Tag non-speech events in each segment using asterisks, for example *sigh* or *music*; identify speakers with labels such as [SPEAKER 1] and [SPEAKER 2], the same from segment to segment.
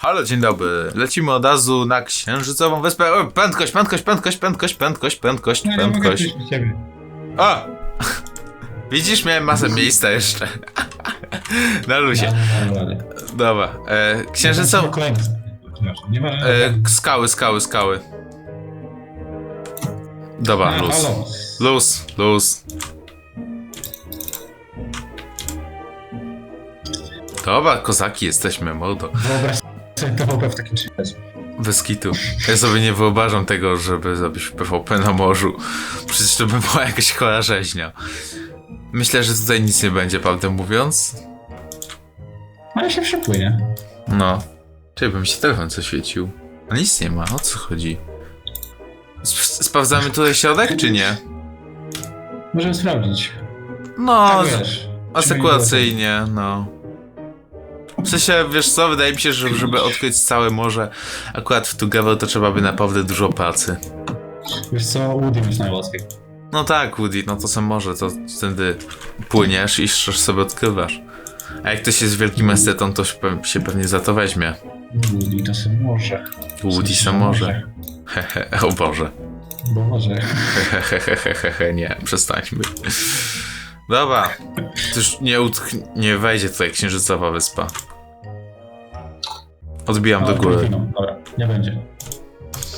[SPEAKER 1] Halo, dzień dobry. Lecimy od razu na księżycową wyspę. O, prędkość, prędkość, prędkość, prędkość, prędkość, prędkość,
[SPEAKER 2] No, nie mogę
[SPEAKER 1] prędkość.
[SPEAKER 2] przyjść do ciebie.
[SPEAKER 1] O! *laughs* Widzisz, miałem masę miejsca jeszcze. *laughs* Na luzie. Dobra. E, księżycową...
[SPEAKER 2] Nie ma.
[SPEAKER 1] E, skały, skały, skały. Dobra,
[SPEAKER 2] A,
[SPEAKER 1] luz.
[SPEAKER 2] halo.
[SPEAKER 1] Luz, luz. Dobra, kozaki jesteśmy, mordo.
[SPEAKER 2] Wyobraź sobie PvP w takim czymś.
[SPEAKER 1] Bez kitu. Ja sobie nie wyobrażam tego, żeby zrobić PvP na morzu. Przecież to by była jakaś chora rzeźnia. Myślę, że tutaj nic nie będzie, prawdę mówiąc.
[SPEAKER 2] Ale się przepłynie.
[SPEAKER 1] No. Czekaj, by mi się telefon co świecił. A nic nie ma, o co chodzi? Sp sprawdzamy tutaj środek, czy nie?
[SPEAKER 2] Możemy sprawdzić.
[SPEAKER 1] No,
[SPEAKER 2] tak
[SPEAKER 1] asekuracyjnie, no. W sensie, wiesz co, wydaje mi się, że żeby odkryć całe morze, akurat w Together to trzeba by naprawdę dużo pracy.
[SPEAKER 2] Wiesz co, Woody jest najłatwiej.
[SPEAKER 1] No tak, Woody, no to sam morze, to wtedy płyniesz i sobie odkrywasz. A jak ktoś jest wielkim estetą, to się pe- się pewnie za to weźmie.
[SPEAKER 2] Woody to sobie może.
[SPEAKER 1] Woody sam może. Hehe, o Boże.
[SPEAKER 2] Bo może.
[SPEAKER 1] Hehehehehe, nie, przestańmy. Dobra, to już nie, utch- nie wejdzie tutaj księżycowa wyspa. Odbijam do góry.
[SPEAKER 2] Delfiną. Dobra, nie będzie.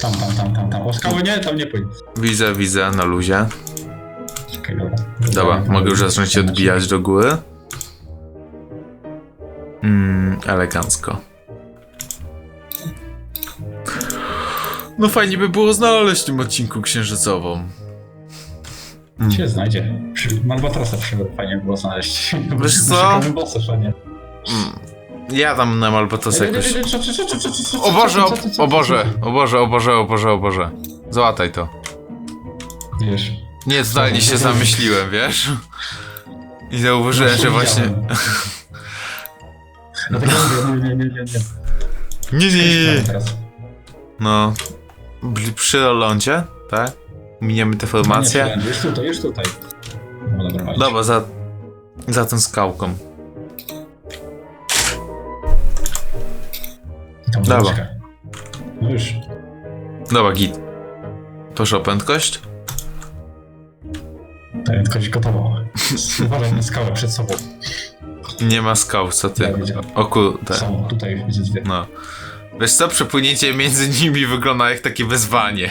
[SPEAKER 2] Tam, tam, tam, tam, tam. O skały nie, tam nie pójdź.
[SPEAKER 1] Widzę, widzę, na luzie.
[SPEAKER 2] Czekaj, dobra.
[SPEAKER 1] Dobra, mogę już zacząć się odbijać do góry. Mm, elegancko. No fajnie by było znaleźć w tym odcinku księżycową.
[SPEAKER 2] Się znajdzie. Przy Malbatrosa przy fajnie było znaleźć.
[SPEAKER 1] Wiesz *laughs* co?
[SPEAKER 2] Bossa, fajnie.
[SPEAKER 1] Mm. Ja tam jakoś...
[SPEAKER 2] Co, co, co, co, co,
[SPEAKER 1] O Boże, o, o Boże, o Boże, o Boże, o Boże, o Boże. Załataj to.
[SPEAKER 2] Wiesz.
[SPEAKER 1] Nie, totalnie się zamyśliłem, wiesz? I zauważyłem, że właśnie...
[SPEAKER 2] Dlatego mówię, nie, nie, nie, nie, nie.
[SPEAKER 1] Nie, nie.
[SPEAKER 2] Teraz.
[SPEAKER 1] No. Przy lądzie, tak? Miniemy te formacje.
[SPEAKER 2] Nie, nie, Już tutaj, już tutaj. No dobra.
[SPEAKER 1] Dobra, za, za tą skałką.
[SPEAKER 2] Wódeczka. No już.
[SPEAKER 1] Dobra, git. Proszę o prędkość.
[SPEAKER 2] Prędkość gotowa. Uważaj na skałę przed sobą.
[SPEAKER 1] Nie ma skał, co ty.
[SPEAKER 2] Ja widzę.
[SPEAKER 1] O kurde.
[SPEAKER 2] Są, tutaj widzę dwie.
[SPEAKER 1] No. Wiesz co, przepłynięcie między nimi wygląda jak takie wezwanie.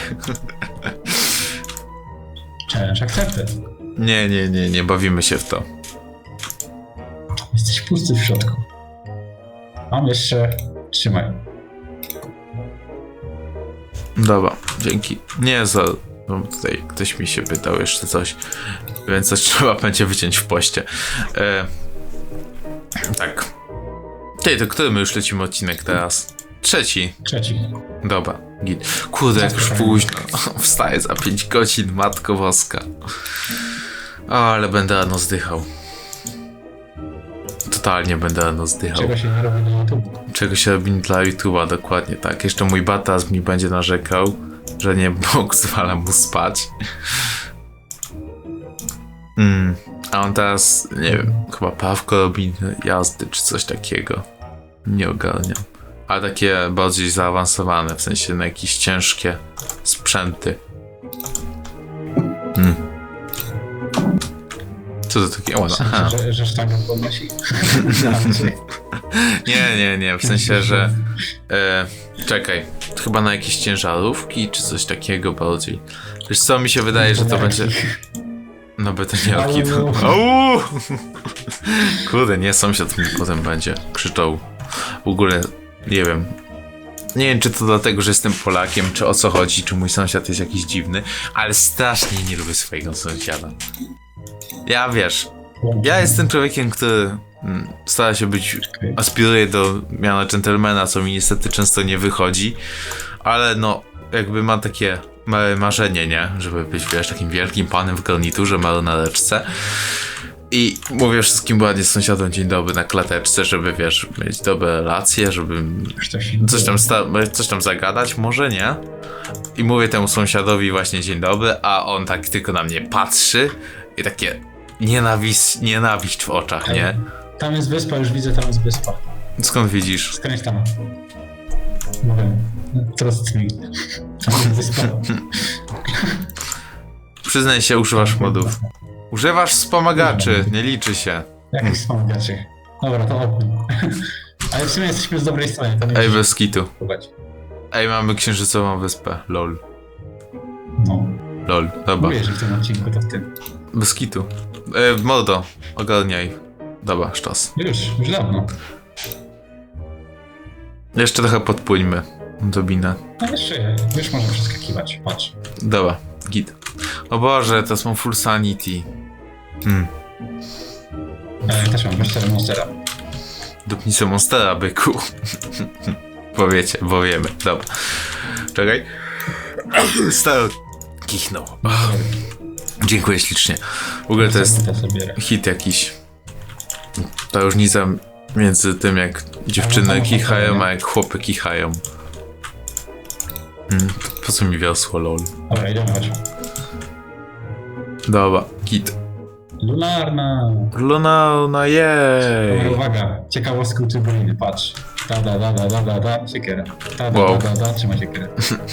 [SPEAKER 2] Challenge accepted.
[SPEAKER 1] Nie, nie, nie, nie bawimy się w to.
[SPEAKER 2] Jesteś pusty w środku. Mam jeszcze... Trzymaj.
[SPEAKER 1] Dobra, dzięki. Nie za. No tutaj ktoś mi się pytał jeszcze coś, więc coś *laughs* trzeba będzie wyciąć w poście. E, tak. Ty, to który my już lecimy odcinek teraz? Trzeci.
[SPEAKER 2] Trzeci.
[SPEAKER 1] Dobra, git. Kurde, jak już późno. *laughs* Wstaję za 5 godzin, matko woska. O, ale będę rano zdychał. Totalnie będę rano zdychał.
[SPEAKER 2] Czego się nie robi na YouTube?
[SPEAKER 1] Czego się robi dla YouTube'a, dokładnie tak. Jeszcze mój batas mi będzie narzekał, że nie pozwala *laughs* mu spać. Mm. A on teraz, nie wiem, chyba prawko robi jazdy czy coś takiego. Nie ogarniam. Ale takie bardziej zaawansowane, w sensie na jakieś ciężkie sprzęty. Co to takie? O, no, aha.
[SPEAKER 2] Że, że sztangę podnosi? *laughs*
[SPEAKER 1] Nie, nie, nie, w sensie, że. E, czekaj, chyba na jakieś ciężarówki czy coś takiego bardziej. Wiesz co, mi się wydaje, że to będzie. No betoniarki to.
[SPEAKER 2] Au.
[SPEAKER 1] Au! *laughs* Kurde, nie, sąsiad mi potem będzie krzyczał. W ogóle, nie wiem. Nie wiem, czy to dlatego, że jestem Polakiem, czy o co chodzi, czy mój sąsiad jest jakiś dziwny, ale strasznie nie lubię swojego sąsiada. Ja wiesz, ja jestem człowiekiem, który mm, stara się być, aspiruje do miana dżentelmena, co mi niestety często nie wychodzi, ale no, jakby mam takie małe marzenie, nie? Żeby być, wiesz, takim wielkim panem w garniturze, marynareczce. I mówię wszystkim ładnie sąsiadom dzień dobry na klateczce, żeby, wiesz, mieć dobre relacje, żeby coś tam, coś tam zagadać, może nie? I mówię temu sąsiadowi właśnie dzień dobry, a on tak tylko na mnie patrzy i takie nienawiść, nienawiść w oczach, nie?
[SPEAKER 2] Tam jest wyspa, już widzę, tam jest wyspa.
[SPEAKER 1] Skąd widzisz?
[SPEAKER 2] Skręć tam. Mówię, trust me. Wyspa. *laughs*
[SPEAKER 1] Przyznaj się, używasz modów. Używasz wspomagaczy, nie liczy się.
[SPEAKER 2] Jakich wspomagaczy? Dobra, to open. *laughs* Ale w sumie jesteśmy z dobrej strony, to nie
[SPEAKER 1] Ej, bez kitu.
[SPEAKER 2] próbować.
[SPEAKER 1] Ej, mamy księżycową wyspę. Lol.
[SPEAKER 2] No,
[SPEAKER 1] Lol. Dobra.
[SPEAKER 2] mówię, że w tym odcinku to w tym.
[SPEAKER 1] Bez kitu. E, Mordo, ogarniaj. Dobra, sztos.
[SPEAKER 2] Już, już dawno.
[SPEAKER 1] Jeszcze trochę podpłyńmy. Dobinę.
[SPEAKER 2] No jeszcze, już można przeskakiwać, patrz.
[SPEAKER 1] Dobra, git. O Boże, to są full sanity. Hmm.
[SPEAKER 2] E, też mam, sobie monstera.
[SPEAKER 1] Dupnicę monstera, byku. *laughs* Powiecie, bo wiemy. Dobra. Czekaj. Staro kichnął. Dziękuję ślicznie. W ogóle to jest hit jakiś. Ta różnica między tym, jak dziewczyny kichają, a jak chłopy kichają. Hmm, po co mi wiosło, lol?
[SPEAKER 2] Dobra, idziemy, chodź.
[SPEAKER 1] Dobra, git.
[SPEAKER 2] Lunarna!
[SPEAKER 1] Luna, no
[SPEAKER 2] Dobra,
[SPEAKER 1] jej!
[SPEAKER 2] uwaga, ciekawostki uczyboliny, patrz. Da, da, da, da, da, da, da, siekierę. Da, da,
[SPEAKER 1] Wow.
[SPEAKER 2] da, da, da, trzymaj siekierę.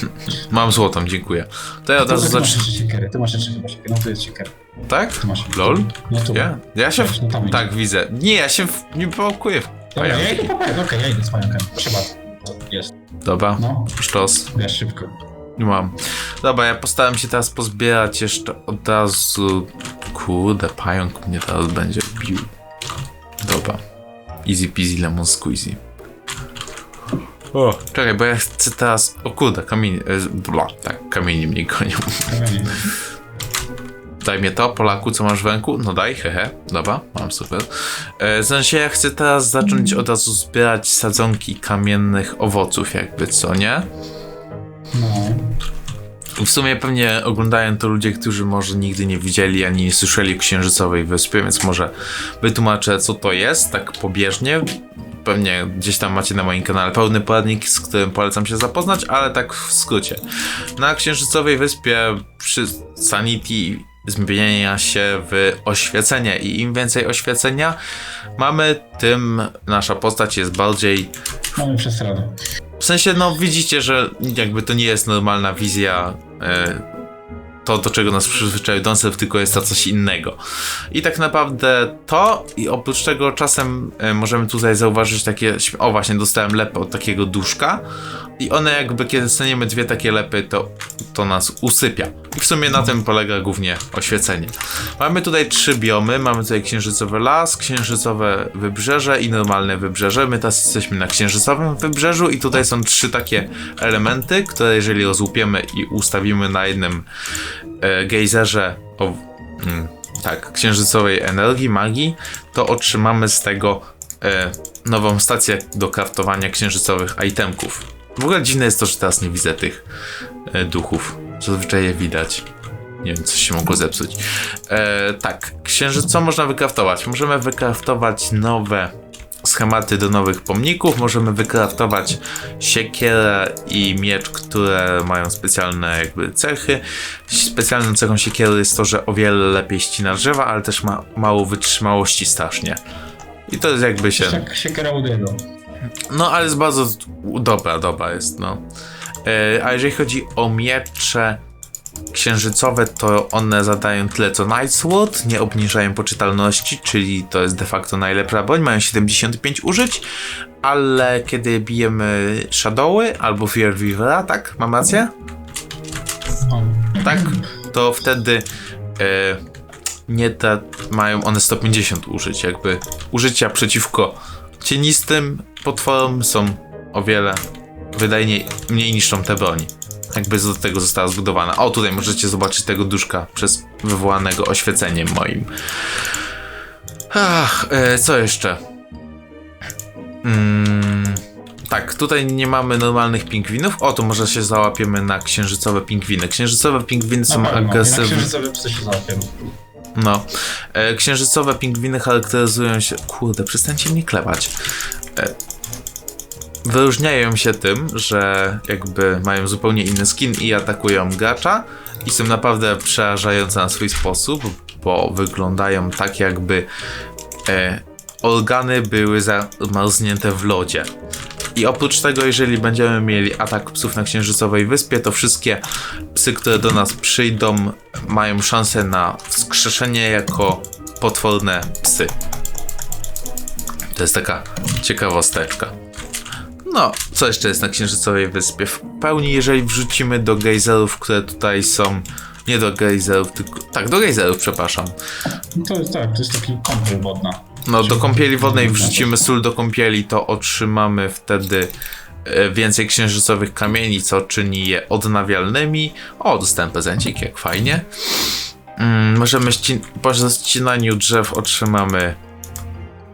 [SPEAKER 2] *laughs*
[SPEAKER 1] Mam złotą, dziękuję. To ja od razu
[SPEAKER 2] tu masz
[SPEAKER 1] zacznę.
[SPEAKER 2] jeszcze siekierę, ty masz jeszcze chyba siekierę, no tu jest siekierę.
[SPEAKER 1] Tak?
[SPEAKER 2] Tu masz.
[SPEAKER 1] Lol?
[SPEAKER 2] No tu.
[SPEAKER 1] Ja? Ja się. W...
[SPEAKER 2] No tam
[SPEAKER 1] Tak, widzę. Nie, ja się w... nie w
[SPEAKER 2] Dobra, ja
[SPEAKER 1] pająki.
[SPEAKER 2] idę po pająk, okej, ja idę z pająkiem. Proszę bardzo. Jest.
[SPEAKER 1] Dobra,
[SPEAKER 2] No,
[SPEAKER 1] sztos.
[SPEAKER 2] wiesz, szybko.
[SPEAKER 1] Nie mam. Dobra, ja postaram się teraz pozbierać jeszcze od razu. Kurde, pająk mnie teraz będzie bił. Dobra. Easy peasy lemon squeezy. O, czekaj, bo ja chcę teraz. O kurde, kamienie. Bla, tak, kamienie mnie gonią.
[SPEAKER 2] Kamienie.
[SPEAKER 1] Daj mnie to, Polaku, co masz w ręku? No daj, hehe. Dobra, mam super. E, w sensie ja chcę teraz zacząć od razu zbierać sadzonki kamiennych owoców, jakby co, nie?
[SPEAKER 2] No.
[SPEAKER 1] W sumie pewnie oglądają to ludzie, którzy może nigdy nie widzieli ani nie słyszeli o Księżycowej Wyspie, więc może wytłumaczę, co to jest, tak pobieżnie. Pewnie gdzieś tam macie na moim kanale pełny poradnik, z którym polecam się zapoznać, ale tak w skrócie. Na Księżycowej Wyspie przy Sanity zmienia się w oświecenie i im więcej oświecenia mamy, tym nasza postać jest bardziej
[SPEAKER 2] Mamy przesradę.
[SPEAKER 1] w sensie, no widzicie, że jakby to nie jest normalna wizja e, to, do czego nas przyzwyczaił Doncev, tylko jest to coś innego. I tak naprawdę to i oprócz tego czasem e, możemy tutaj zauważyć takie, o właśnie, dostałem lepę od takiego duszka i one jakby, kiedy staniemy dwie takie lepy, to, to nas usypia. I w sumie na tym polega głównie oświecenie. Mamy tutaj trzy biomy, mamy tutaj księżycowy las, księżycowe wybrzeże i normalne wybrzeże. My teraz jesteśmy na księżycowym wybrzeżu i tutaj są trzy takie elementy, które jeżeli rozłupiemy i ustawimy na jednym e, gejzerze o, mm, tak, księżycowej energii, magii, to otrzymamy z tego e, nową stację do kraftowania księżycowych itemków. W ogóle dziwne jest to, że teraz nie widzę tych e, duchów. Zazwyczaj je widać. Nie wiem, coś się mogło zepsuć. E, tak, księżyc, co można wykraftować? Możemy wykraftować nowe schematy do nowych pomników, możemy wykraftować siekierę i miecz, które mają specjalne jakby cechy. Specjalną cechą siekiery jest to, że o wiele lepiej ścina drzewa, ale też ma mało wytrzymałości strasznie. I to jest jakby się...
[SPEAKER 2] Jak siekiera Udiego.
[SPEAKER 1] No, ale jest bardzo dobra, dobra jest, no. E, a jeżeli chodzi o miecze księżycowe, to one zadają tyle co Night Sword, nie obniżają poczytalności, czyli to jest de facto najlepsza broń, mają 75 użyć, ale kiedy bijemy Shadowy albo Fear Weavera, tak? Mam rację? Tak, to wtedy e, nie te, mają one 150 użyć, jakby użycia przeciwko cienistym potworom są o wiele wydajniej, mniej niszczą te broni. Jakby do tego została zbudowana. O, tutaj możecie zobaczyć tego duszka przez wywołanego oświeceniem moim. Ach, e, co jeszcze? Mm, tak, tutaj nie mamy normalnych pingwinów. O, to może się załapiemy na księżycowe pingwiny. Księżycowe pingwiny są
[SPEAKER 2] Na
[SPEAKER 1] agresywne.
[SPEAKER 2] psy się załapiemy.
[SPEAKER 1] No. E, księżycowe pingwiny charakteryzują się. Kurde, przestańcie mnie klepać. E, wyróżniają się tym, że jakby mają zupełnie inny skin i atakują gracza. I są naprawdę przerażające na swój sposób, bo wyglądają tak, jakby e, organy były zamarznięte w lodzie. I oprócz tego, jeżeli będziemy mieli atak psów na Księżycowej Wyspie, to wszystkie psy, które do nas przyjdą, mają szansę na wskrzeszenie jako potworne psy. To jest taka ciekawosteczka. No, co jeszcze jest na Księżycowej Wyspie? W pełni, jeżeli wrzucimy do gejzerów, które tutaj są. Nie do gejzerów, tylko. Tak, do gejzerów, przepraszam.
[SPEAKER 2] No to jest tak, to jest taki kąpiel wodna.
[SPEAKER 1] No, do kąpieli wodnej wrzucimy sól do kąpieli, to otrzymamy wtedy e, więcej księżycowych kamieni, co czyni je odnawialnymi. O, dostałem prezencik, jak fajnie. Mm, możemy ści- po ścinaniu drzew otrzymamy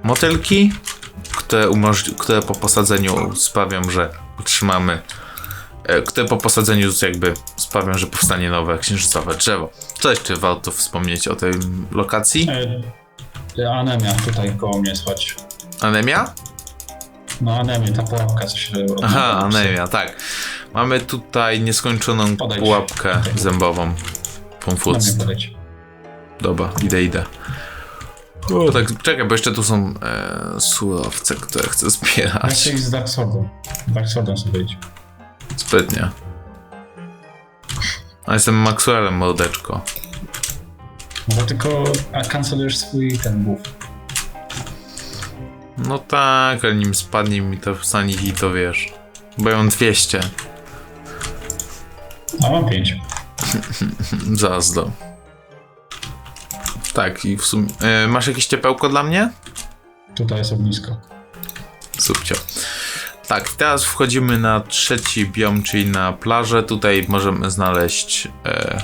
[SPEAKER 1] motylki, które, umożli- które po posadzeniu sprawią, że otrzymamy e, które po posadzeniu jakby sprawią, że powstanie nowe księżycowe drzewo. Co jeszcze warto wspomnieć o tej lokacji?
[SPEAKER 2] E, anemia tutaj koło mnie słać.
[SPEAKER 1] Anemia?
[SPEAKER 2] No anemia, ta pułapka, co się
[SPEAKER 1] Aha, anemia, tak. Mamy tutaj nieskończoną
[SPEAKER 2] Podejdź.
[SPEAKER 1] pułapkę zębową.
[SPEAKER 2] Podejść.
[SPEAKER 1] Dobra, idę, idę. O, tak, czekaj, bo jeszcze tu są e, surowce, które chcę
[SPEAKER 2] Ja
[SPEAKER 1] zbierać.
[SPEAKER 2] chcę iść z Dark Swordem. Dark Swordem sobie idź.
[SPEAKER 1] Sprytnie. A jestem Maxwellem, mordeczko.
[SPEAKER 2] No bo tylko a kancelujesz swój ten buff.
[SPEAKER 1] No tak, ale nim spadnie mi to w sanity, to wiesz. Bo ja mam 200.
[SPEAKER 2] A mam pięć. *laughs*
[SPEAKER 1] Zazdo. Tak, i w sumie... E, masz jakieś ciepełko dla mnie?
[SPEAKER 2] Tutaj jest ognisko.
[SPEAKER 1] Subcio. Tak, teraz wchodzimy na trzeci biom, czyli na plażę. Tutaj możemy znaleźć e,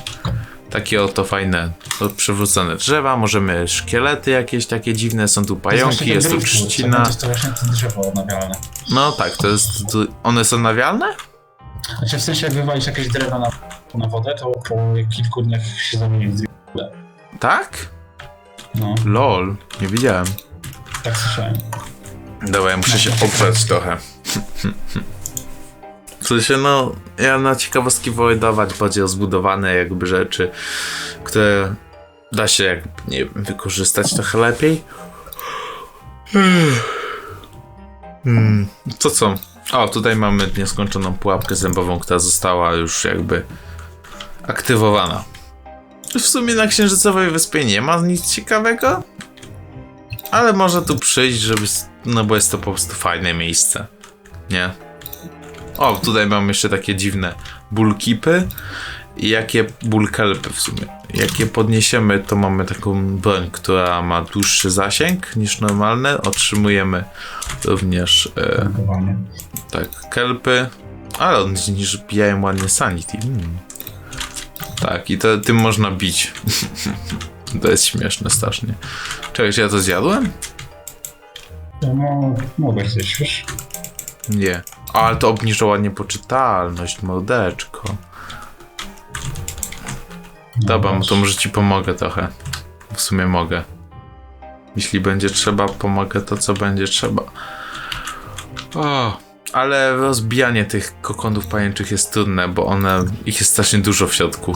[SPEAKER 1] takie oto fajne przywrócone drzewa. Możemy szkielety jakieś takie dziwne, są tu pająki, jest tu trzcina.
[SPEAKER 2] To jest to właśnie to drzewo odnawialne.
[SPEAKER 1] No tak, to jest. One są nawialne?
[SPEAKER 2] Znaczy w sensie jak wywalić jakieś drewno na, na wodę, to po kilku dniach się zamieni w.
[SPEAKER 1] Tak?
[SPEAKER 2] No,
[SPEAKER 1] Lol, nie widziałem.
[SPEAKER 2] tak słyszałem.
[SPEAKER 1] Dobra, ja muszę się oprzeć trochę. W sensie, no, ja na ciekawostki wolę dawać bardziej rozbudowane jakby rzeczy, które da się jakby, nie wiem, wykorzystać trochę lepiej. Hmm, to co? O, tutaj mamy nieskończoną pułapkę zębową, która została już jakby aktywowana. W sumie na Księżycowej Wyspie nie ma nic ciekawego, ale może tu przyjść, żeby. No bo jest to po prostu fajne miejsce. Nie? O, tutaj mam jeszcze takie dziwne bullkipy. I jakie bullkelpy w sumie. Jak je podniesiemy, to mamy taką broń, która ma dłuższy zasięg niż normalne. Otrzymujemy również e, tak, kelpy. Ale one niż bijają ładnie sanity. Mm. Tak, i to, tym można bić. *laughs* to jest śmieszne strasznie. Czekaj, czy ja to zjadłem?
[SPEAKER 2] No, mogę zjeść, wiesz?
[SPEAKER 1] Nie. Ale to obniża ładnie poczytalność, mordeczko. Dobra,
[SPEAKER 2] No,
[SPEAKER 1] to może ci pomogę trochę. W sumie mogę. Jeśli będzie trzeba, pomogę to, co będzie trzeba. O, ale rozbijanie tych kokonów pajęczych jest trudne, bo one, ich jest strasznie dużo w środku.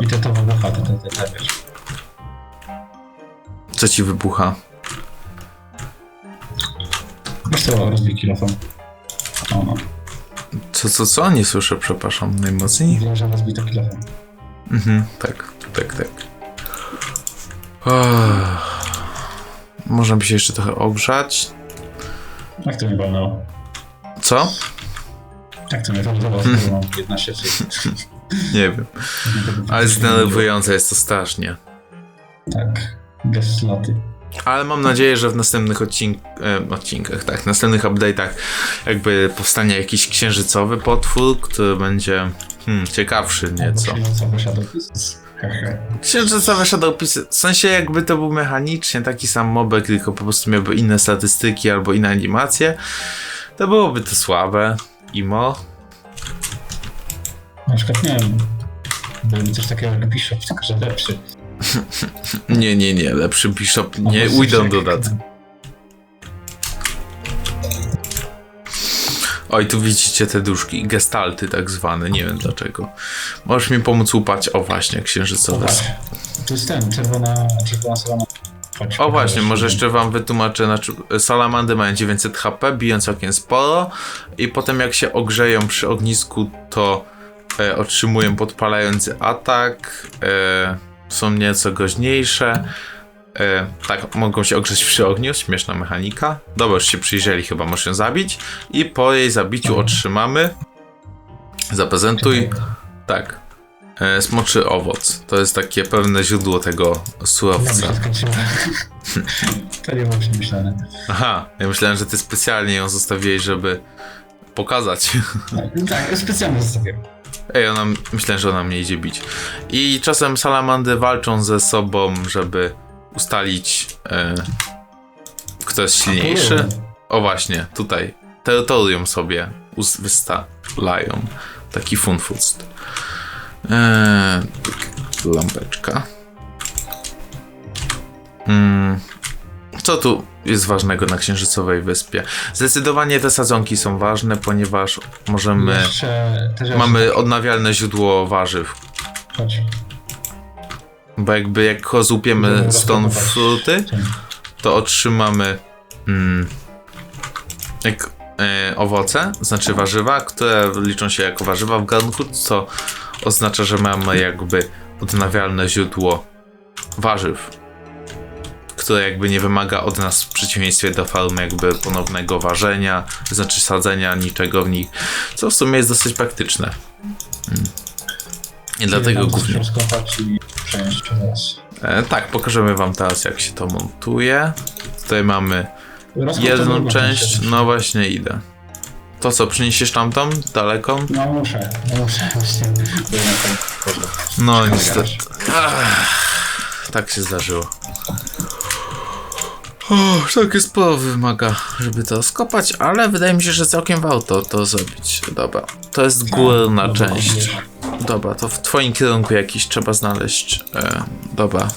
[SPEAKER 2] I te to wybucha, te, te, te, te, wiesz.
[SPEAKER 1] Co ci wybucha?
[SPEAKER 2] Wiesz co, rozbij kilofon. O, no.
[SPEAKER 1] Co, co, co? Nie słyszę, przepraszam, najmocniej.
[SPEAKER 2] Wiem, że rozbij to kilofon.
[SPEAKER 1] Mhm, tak, tak, tak. Uff. Można by się jeszcze trochę ogrzać.
[SPEAKER 2] Jak to mnie walnęło?
[SPEAKER 1] Co?
[SPEAKER 2] Jak to mnie? Hmm. Mam 11 czy... *laughs*
[SPEAKER 1] Nie wiem. *laughs* Ale zdenerwujące jest to strasznie.
[SPEAKER 2] Tak. Bez.
[SPEAKER 1] Ale mam nadzieję, że w następnych odcink e, odcinkach, tak, w następnych update'ach jakby powstanie jakiś księżycowy potwór, który będzie hmm, ciekawszy nieco.
[SPEAKER 2] Księżycowy Shadowpis. Hehe.
[SPEAKER 1] Księżycowe Shadowpisy, w sensie jakby to był mechanicznie taki sam mobek, tylko po prostu miałby inne statystyki albo inne animacje, to byłoby to słabe. Imo.
[SPEAKER 2] Na przykład, nie wiem, byłby coś takiego jak Bishop, tylko że lepszy. *laughs*
[SPEAKER 1] Nie, nie, nie, lepszy Bishop, nie
[SPEAKER 2] coś
[SPEAKER 1] ujdą
[SPEAKER 2] jak-
[SPEAKER 1] Oj, tu widzicie te duszki, gestalty tak zwane, nie wiem dlaczego. Możesz mi pomóc łupać, o właśnie, księżycowe.
[SPEAKER 2] To jest ten, czerwona, czerwona salama. Chodź,
[SPEAKER 1] O właśnie, może jeszcze wam wytłumaczę, znaczy salamandy mają 900 HP, biją całkiem sporo i potem jak się ogrzeją przy ognisku, to e, otrzymują podpalający atak, e, są nieco groźniejsze, e, tak, mogą się ogrzeć przy ogniu, śmieszna mechanika. Dobra, już się przyjrzeli, chyba ją zabić i po jej zabiciu otrzymamy, zaprezentuj, tak, e, smoczy owoc, to jest takie pewne źródło tego surowca.
[SPEAKER 2] skończyłem. *laughs* To nie było przemyślane.
[SPEAKER 1] Aha, ja myślałem, że ty specjalnie ją zostawiłeś, żeby pokazać. *laughs*
[SPEAKER 2] Tak, specjalnie zostawiłem.
[SPEAKER 1] Ej, ona, myślałem, że ona mnie idzie bić. I czasem salamandy walczą ze sobą, żeby ustalić, e, kto jest silniejszy. O właśnie, tutaj terytorium sobie wystalają. Taki funfust. Eee, lampeczka. Mm, co tu jest ważnego na Księżycowej Wyspie? Zdecydowanie te sadzonki są ważne, ponieważ możemy...
[SPEAKER 2] Jeszcze
[SPEAKER 1] Mamy odnawialne źródło warzyw.
[SPEAKER 2] Chodź.
[SPEAKER 1] Bo jakby jak złupiemy
[SPEAKER 2] Będziemy
[SPEAKER 1] stąd fruty, to otrzymamy mm, jak, e, owoce, znaczy warzywa, które liczą się jako warzywa w garnku, co oznacza, że mamy jakby odnawialne źródło warzyw, które jakby nie wymaga od nas w przeciwieństwie do farmy jakby ponownego ważenia, znaczy sadzenia niczego w nich, co w sumie jest dosyć praktyczne. Mm. I dlatego głównie.
[SPEAKER 2] i teraz.
[SPEAKER 1] E, tak, pokażemy wam teraz jak się to montuje. Tutaj mamy jedną część, no właśnie idę. To co, przyniesiesz tamtą, daleką?
[SPEAKER 2] No muszę, no muszę właśnie.
[SPEAKER 1] No niestety. Ach, tak się zdarzyło. O, takie sporo wymaga, żeby to skopać, ale wydaje mi się, że całkiem warto to zrobić. Dobra, to jest górna
[SPEAKER 2] Dobra,
[SPEAKER 1] część.
[SPEAKER 2] Dobra.
[SPEAKER 1] To w twoim kierunku jakiś trzeba znaleźć. E, dobra.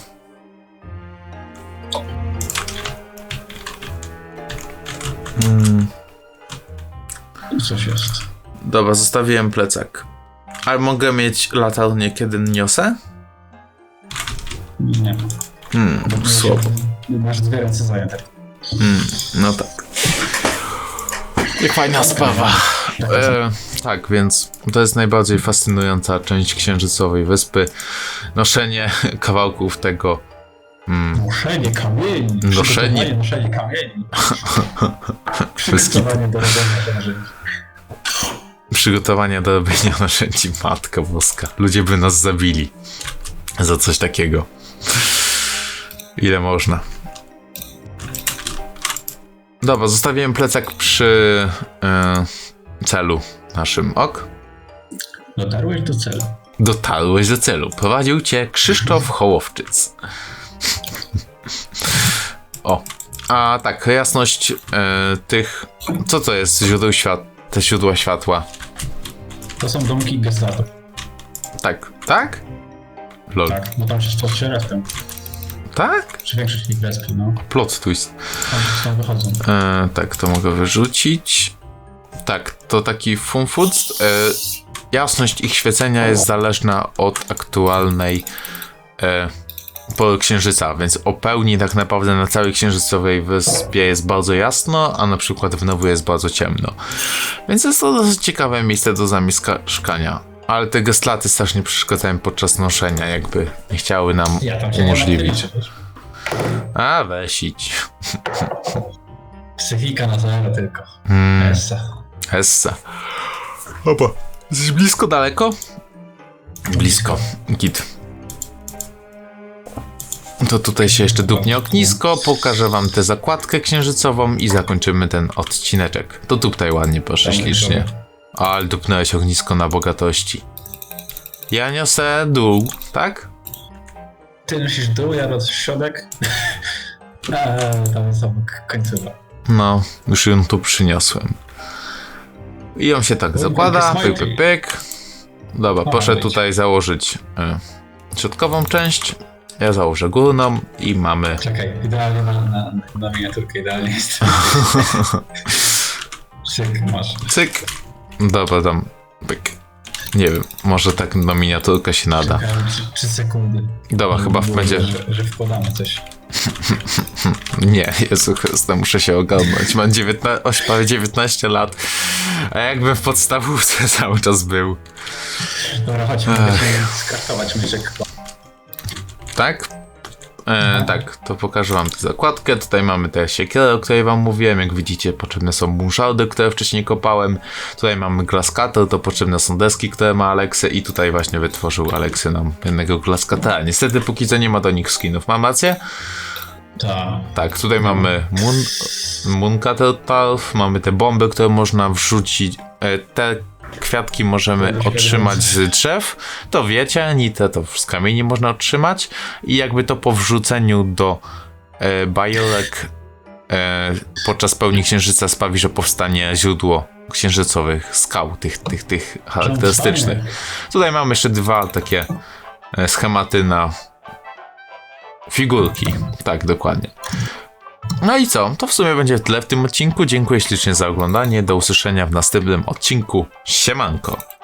[SPEAKER 1] Mm,
[SPEAKER 2] I Coś jest.
[SPEAKER 1] dobra, zostawiłem plecak. Ale mogę mieć latarnię, kiedy niosę?
[SPEAKER 2] Nie.
[SPEAKER 1] Hmm,
[SPEAKER 2] Bo
[SPEAKER 1] słabo.
[SPEAKER 2] Masz dwie ręce zajęte.
[SPEAKER 1] Mm, no tak. Jak fajna sprawa. E, tak, więc to jest najbardziej fascynująca część księżycowej wyspy. Noszenie kawałków tego. Mm,
[SPEAKER 2] Noszenie kamieni.
[SPEAKER 1] Noszenie.
[SPEAKER 2] Noszenie kamieni. *laughs* Przygotowanie do robienia narzędzi.
[SPEAKER 1] przygotowania do robienia narzędzi. Matka Boska. Ludzie by nas zabili za coś takiego. Ile można. Dobra, zostawiłem plecak przy e, celu naszym. Ok?
[SPEAKER 2] Dotarłeś do celu.
[SPEAKER 1] Dotarłeś do celu. Prowadził cię Krzysztof Hołowczyc. O. A tak, jasność e, tych. Co to jest źródeł świat, te źródła światła?
[SPEAKER 2] To są domki gestlatów.
[SPEAKER 1] Tak. Tak? Lol.
[SPEAKER 2] Tak, bo tam się spotkać restem.
[SPEAKER 1] Tak?
[SPEAKER 2] Czy większość ich respi, no.
[SPEAKER 1] Plot twist.
[SPEAKER 2] Tam wychodzą.
[SPEAKER 1] E, tak, to mogę wyrzucić. Tak, to taki funfood. E, jasność ich świecenia jest zależna od aktualnej e, pory księżyca, więc o pełni tak naprawdę na całej księżycowej wyspie jest bardzo jasno, a na przykład w Nowu jest bardzo ciemno. Więc jest to dosyć ciekawe miejsce do zamieszkania. Ale te gestlaty strasznie przeszkadzają podczas noszenia, jakby nie chciały nam
[SPEAKER 2] Ja tam się
[SPEAKER 1] umożliwić. A, weź idź.
[SPEAKER 2] Psychika na zero tylko.
[SPEAKER 1] Hmm.
[SPEAKER 2] Essa.
[SPEAKER 1] Essa. Opa. Jesteś blisko, daleko? Blisko. Git. To tutaj się jeszcze dupnie ognisko, pokażę wam tę zakładkę księżycową i zakończymy ten odcineczek. To tutaj ładnie
[SPEAKER 2] Dobra,
[SPEAKER 1] ślicznie. Ale dupnąłeś ognisko na bogatości. Ja niosę dół, tak?
[SPEAKER 2] Ty nosisz dół, ja roz środek. *laughs* A tam są końcowa.
[SPEAKER 1] No, już ją tu przyniosłem. I on się tak zakłada, pyk, pyk, pyk. Dobra,
[SPEAKER 2] wejdź.
[SPEAKER 1] tutaj założyć y, środkową część. Ja założę górną i mamy.
[SPEAKER 2] Czekaj, idealnie na, na, na miniaturkę, idealnie jest. *laughs* Cyk, masz.
[SPEAKER 1] Cyk. Dobra, tam. Pyk. Nie wiem, może tak na miniaturkę się nada.
[SPEAKER 2] Trzy, trzy sekundy.
[SPEAKER 1] Dobra, chyba
[SPEAKER 2] Było,
[SPEAKER 1] będzie.
[SPEAKER 2] Że, że wkładamy coś. *laughs*
[SPEAKER 1] Nie, Jezu Chryste, muszę się ogarnąć. Mam 19, oś, prawie 19 lat, a jakbym w podstawówce *laughs* cały czas był.
[SPEAKER 2] Dobra, chodź, mogę się skartować myszek.
[SPEAKER 1] Tak? E, tak, to pokażę wam tę zakładkę. Tutaj mamy tę siekierę, o której wam mówiłem. Jak widzicie, potrzebne są muszardy, które wcześniej kopałem. Tutaj mamy glaskator, to potrzebne są deski, które ma Aleksy i tutaj właśnie wytworzył Aleksy nam jednego glaskatera. Niestety póki co nie ma do nich skinów. Mam rację?
[SPEAKER 2] Tak.
[SPEAKER 1] Tak, tutaj mamy moon, Mooncutter Tarf, mamy te bomby, które można wrzucić. E, te kwiatki możemy otrzymać z drzew. To wiecie, nitę to z kamieni można otrzymać. I jakby to po wrzuceniu do e, bajolek e, podczas pełni księżyca sprawi, że powstanie źródło księżycowych skał, tych, tych, tych charakterystycznych. Tutaj mamy jeszcze dwa takie e, schematy na figurki. Tak, dokładnie. No i co? To w sumie będzie tyle w tym odcinku. Dziękuję ślicznie za oglądanie. Do usłyszenia w następnym odcinku. Siemanko.